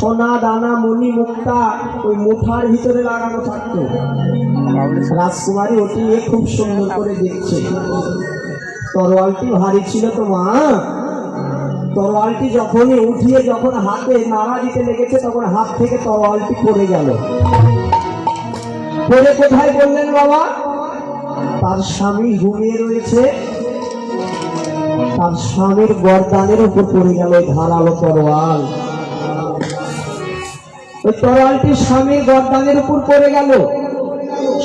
সোনা, দানা মণি মুক্তা, ওই মুঠার ভিতরে লাগানো থাকতো। রাজকুমারী ওটি খুব সুন্দর করে দেখছে। তরোয়ালটি ভারী ছিল তো, মা। তরোয়ালটি যখনই উঠিয়ে যখন হাতে নাড়া দিতে লেগেছে, তখন হাত থেকে তরোয়ালটি পড়ে গেল। পড়ে কোথায় বললেন বাবা? তার স্বামী ঘুমিয়ে রয়েছে। তার স্বামীর গরদানের উপর পড়ে গেল ধারালো তরোয়াল। ওই তরোয়ালটি স্বামীর গরদানের উপর পড়ে গেল।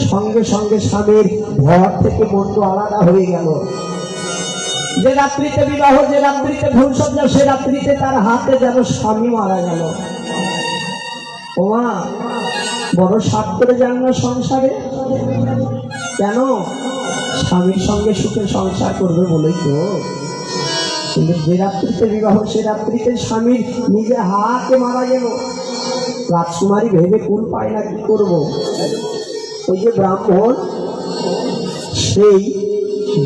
সঙ্গে সঙ্গে স্বামীর ঘর থেকে বন্ধু আলাদা হয়ে গেল। যে রাত্রিতে বিবাহ, যে রাত্রিতে ভূষজ্জা সে রাত্রিতে তার হাতে যেন স্বামী মারা গেল। ওমা বড় সাত করে যান না সংসারে? কেন? স্বামীর সঙ্গে সুখে সংসার করবে বলেই তো। কিন্তু যে রাত্রিতে বিবাহ, সে রাত্রিতে স্বামীর নিজে হাতে মারা গেল। রাজকুমারী ভেবে কুল পায় না, কি করব? ওই যে ব্রাহ্মণ, সেই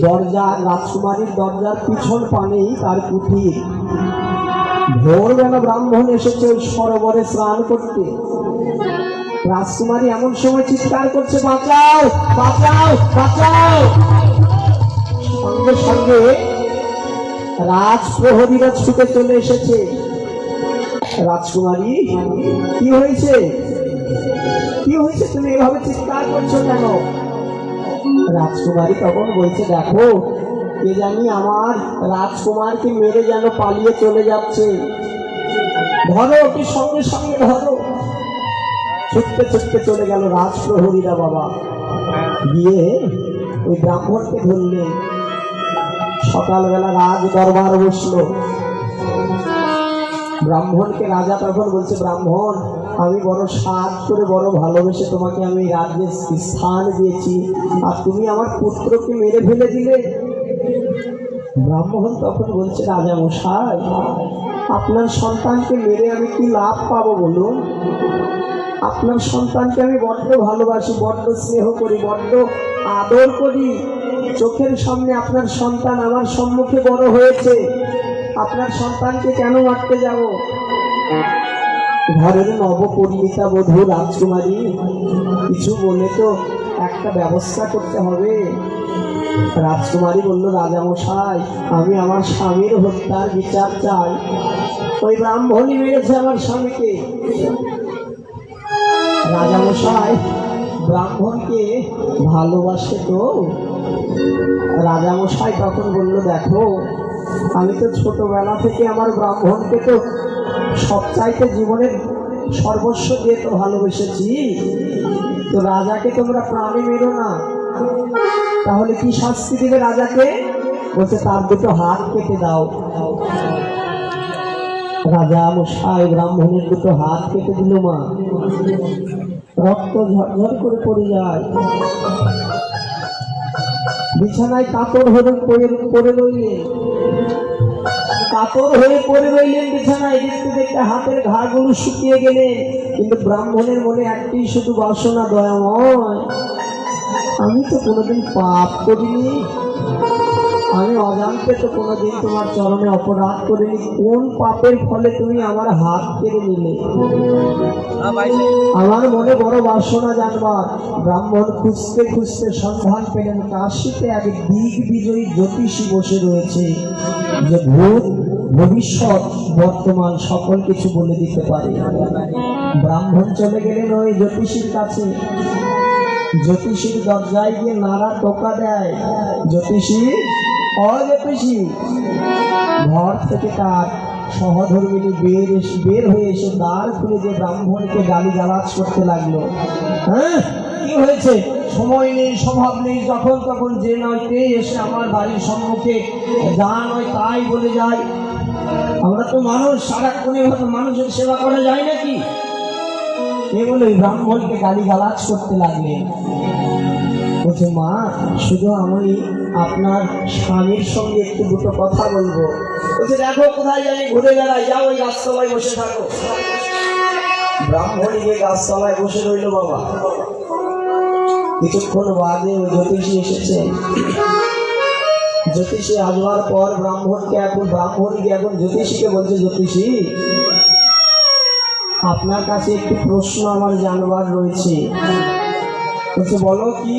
দরজা রাজকুমারীর দরজার পিছন পানেই তার কুঠির ভোরবেলা ব্রাহ্মণ এসেছে ওই সরোবরে স্নান করতে। রাজকুমারী এমন সময় চিৎকার করছে, বাঁচাও বাঁচাও বাঁচাও। সঙ্গে সঙ্গে রাজপ্রহরীরা ছুটে চলে এসেছে। রাজকুমারী, কি হয়েছে? কি হয়েছে? তুমি এভাবে চিৎকার করছ কেন? রাজকুমারী তখন বলছে, দেখো, কে জানি আমার রাজকুমারকে মেরে যেন পালিয়ে চলে যাচ্ছে। ধরো ওকে সঙ্গে সঙ্গে ধরো। ছুটতে ছুটতে চলে গেল রাজপ্রহরীরা বাবা। গিয়ে ওই ব্রাহ্মণকে ধরলেন সকালবেলা রাজ দরবার বসল। ব্রাহ্মণকে রাজা তখন বলছে, ব্রাহ্মণ, আমি বড় সাত করে বড় ভালোবেসে তোমাকে আমি রাজ্যে স্থান দিয়েছি, আর তুমি আমার পুত্রকে মেরে ফেলে দিলে। ব্রাহ্মণ তখন বলছে রাজা মশাই আপনার সন্তানকে মেরে আমি কি লাভ পাবো বলুন? আপনার সন্তানকে আমি বড্ড ভালোবাসি, বড্ড স্নেহ করি, বড্ড আদর করি। চোখের সামনে আপনার সন্তান আমার সম্মুখে বড় হয়েছে। আপনার সন্তানকে কেন মারতে যাব? ঘরের নবপরিণীতা বধূ রাজকুমারী, কিছু বলে তো একটা ব্যবস্থা করতে হবে। রাজকুমারী বলল, রাজামশাই, আমি আমার স্বামীর হত্যার বিচার চাই। ওই ব্রাহ্মণই মেরেছে আমার স্বামীকে। রাজামশাই, ব্রাহ্মণকে ভালোবাসে তো? রাজামশাই তখন বলল, দেখো আমি তো ছোটবেলা থেকে আমার ব্রাহ্মণকে তো সবচাইতে জীবনের সর্বস্ব দিয়ে তো ভালোবেসেছি। তো রাজাকে তোমরা প্রাণে মেরো না। তাহলে কি শাস্তি দিবে রাজাকে? বলছে, তার দুটো হাত কেটে দাও। রাজা মশাই, ব্রাহ্মণের দুটো হাত কেটে দিল মা। রক্ত ঝরঝর করে পড়ে যায়। বিছানায় কাতর হয়ে পড়ে রইলেন কাতর হয়ে পড়ে রইলেন বিছানায় দেখতে দেখতে হাতের ঘাড়গুলো শুকিয়ে গেলেন। কিন্তু ব্রাহ্মণের মনে একটি শুধু বাসনা দয়াময় আমি তো কোনোদিন পাপ করিনি। আমি অজান্তে তো কোনোদিন তোমার চরণে অপরাধ করিনি। কোন পাপের ফলে তুমি আমার হাত কেড়ে নিলে? আমার মনে বড় বাসনা জানবার। ব্রাহ্মণ খুঁজতে খুঁজতে সন্ধান পেলেন কাশিতে এক দিক বিজয়ী জ্যোতিষী বসে রয়েছে। যে ভূত ভবিষ্যৎ বর্তমান সকল কিছু বলে দিতে পারে। ব্রাহ্মণ চলে গেলেন ওই জ্যোতিষীর কাছে। জ্যোতিষীর দরজায় গিয়ে নাড়া টোকা দেয়। জ্যোতিষী অজ্যোতিষী ঘর থেকে তার সহধর্মিনী বের বের হয়ে এসে দ্বার খুলে যে ব্রাহ্মণকে গালি গালাজ করতে লাগল। হ্যাঁ? কি হয়েছে? সময় নেই, স্বভাব নেই, যখন তখন যে নয় তে এসে আমার বাড়ির সম্মুখে যা নয় তাই বলে যায়। আমরা তো মানুষ, সারাক্ষণে হয়তো মানুষের সেবা করা যায় নাকি? এ বলে ব্রাহ্মণকে গালি গালাজ করতে লাগলেন বলছে, মা, শুধু আমি আপনার স্বামীর সঙ্গে একটু দুটো কথা বলব। বলছে, দেখো, কোথায় জানি ঘুরে বেড়াই যাও ওই গাছতলায় বসে থাকো। ব্রাহ্মণী গিয়ে গাছতলায় বসে রইল বাবা। কিছুক্ষণ বাদে ওই জ্যোতিষী এসেছে। জ্যোতিষী আসবার পর ব্রাহ্মণকে এখন ব্রাহ্মণীকে এখন জ্যোতিষীকে বলছে, জ্যোতিষী, আপনার কাছে একটি প্রশ্ন আমার জানবার রয়েছে। বলছে, বলো কি?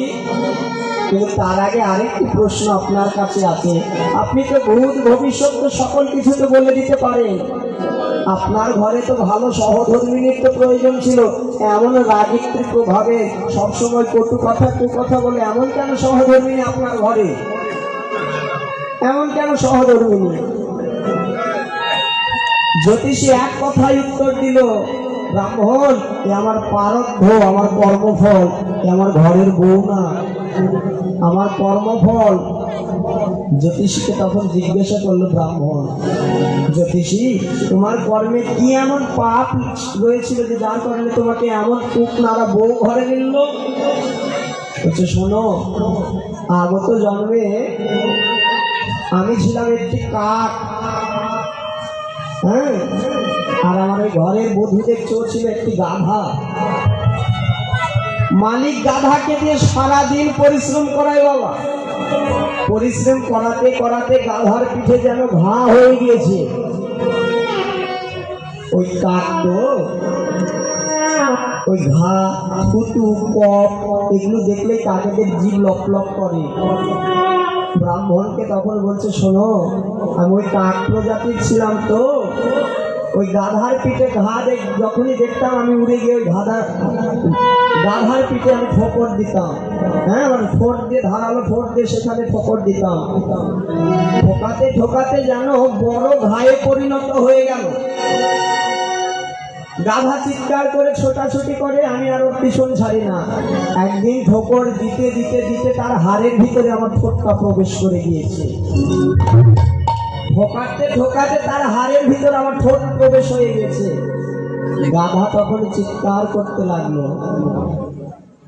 কিন্তু তার আগে আরেকটি প্রশ্ন আপনার কাছে আছে। আপনি তো ভূত, ভবিষ্যৎ তো সকল কিছু তো বলে দিতে পারেন। আপনার ঘরে তো ভালো সহধর্মিনীর তো প্রয়োজন ছিল। এমন রাগিত্রিক ভাবে সবসময় কটু কথা, কু কথা বলে এমন কেন সহধর্মিনী আপনার ঘরে? এমন কেন সহধর্মিনী জ্যোতিষী এক কথায় উত্তর দিল, ব্রাহ্মণ, এ আমার পারব্ধ, আমার কর্মফল, এ আমার ঘরের বউ না। আমার কর্মফল। জ্যোতিষীকে তখন জিজ্ঞাসা করল ব্রাহ্মণ, জ্যোতিষী, তোমার কর্মে কি এমন পাপ রয়েছিল যে যার কারণে তোমাকে এমন কুক নাড়া বউ ঘরে নিল? শোনো, আগত জন্মে আমি ছিলাম একটি কাক হ্যাঁ? আর আমার ওই ঘরের বধূদের চোর ছিল একটি গাধা। মালিক গাধাকে দিয়ে সারাদিন পরিশ্রম করায় বাবা। পরিশ্রম করাতে করাতে গাধার পিঠে যেন ঘা হয়ে গিয়েছে। ওই কাক তো, ওই ঘা, থুতু কপ এগুলো দেখলে কাকেদের জীব লক লক করে। ব্রাহ্মণকে তখন বলছে, শোনো, আমি ওই কাক প্রজাতির ছিলাম তো। ওই গাধার পিঠে ঘা যখনই দেখতাম আমি উড়ে গিয়ে ওই গাধা, গাধার পিঠে আমি ঠোকর দিতাম। হ্যাঁ মানে ঠোঁট দিয়ে, ধারালো ঠোঁট দিয়ে সেখানে ঠোকর দিতাম। ঠোকাতে ঠোকাতে যেন বড় ঘায়ে পরিণত হয়ে গেল। গাধা চিৎকার করে ছোটাছুটি করে, আমি আর ওর পিছন ছাড়ি না। একদিন ঠোকর দিতে দিতে দিতে তার হাড়ের ভিতরে আমার ঠোঁটটা প্রবেশ করে গিয়েছে। ঠোকাতে ঠোকাতে তার হাড়ের ভিতরে আমার ঠোঁট প্রবেশ হয়ে গেছে। গাধা তখন চিৎকার করতে লাগল।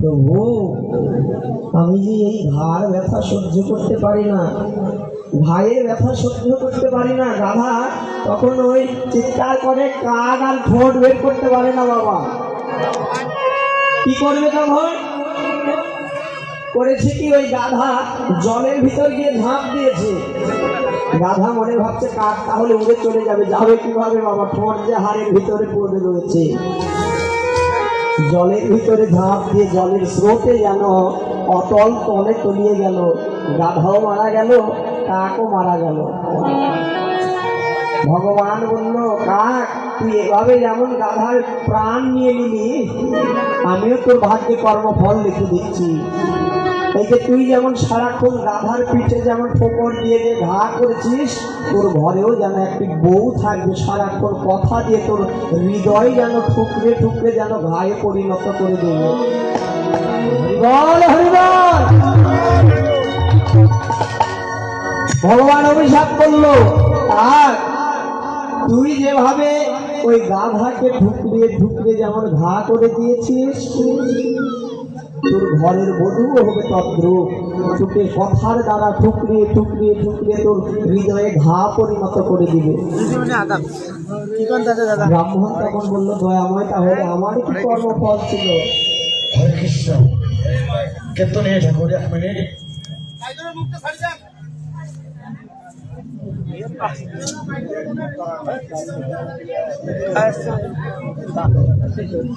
প্রভু, আমি যে এই ঘাড় ব্যথা সহ্য করতে পারি না ভাইয়ের ব্যথা সহ্য করতে পারি না গাধা তখন ওই চিৎকার করে কাক আর ঠোঁট বের করতে পারে না বাবা। কি করবে তখন? করেছে কি ওই গাধা? জলের ভিতর গিয়ে ঝাঁপ দিয়েছে। গাধা মনে ভাবছে, কাক তাহলে উড়ে চলে যাবে। যাবে কীভাবে বাবা? ঠোঁট যে হাড়ের ভিতরে পড়ে রয়েছে। জলের ভিতরে ঝাঁপ দিয়ে জলের স্রোতে যেন অতল তলে তলিয়ে গেল। গাধাও মারা গেল। কাকও মারা গেল। ভগবান বলল, কাক, তুই এভাবে যেমন গাধার প্রাণ নিয়ে নিলি, আমিও তোর ভাগ্যে কর্মফল লিখে দিচ্ছি। এই যে তুই যেমন সারাক্ষণ গাধার পিঠে যেমন ঠোকর দিয়ে দিয়ে ঘা করেছিস, তোর ঘরেও যেন একটি বউ থাকবে, সারাক্ষণ কথা দিয়ে তোর হৃদয় যেন ঠুকরে ঠুকরে যেন ঘায়ে পরিণত করে দেবে। হরিবল হরিবল ভগবান অভিশাপ করল। আর তুই যেভাবে ওই গাধাকে ঠুকরিয়ে ঠুকরে যেমন ঘা করে দিয়েছিস তোর ঘরের বধূও হবে তদ্রুপ। তোকে কথার দ্বারা ঠুকরিয়ে ঠুকরিয়ে ঠুকরিয়ে তোর হৃদয়ে ঘা পরিণত করে দিবে। ব্রাহ্মণ তখন বলল দয়াময় তাহলে আমার কি কর্মফল ছিল? হরে কৃষ্ণ। কীর্তন ঠাকুর এক মিনিট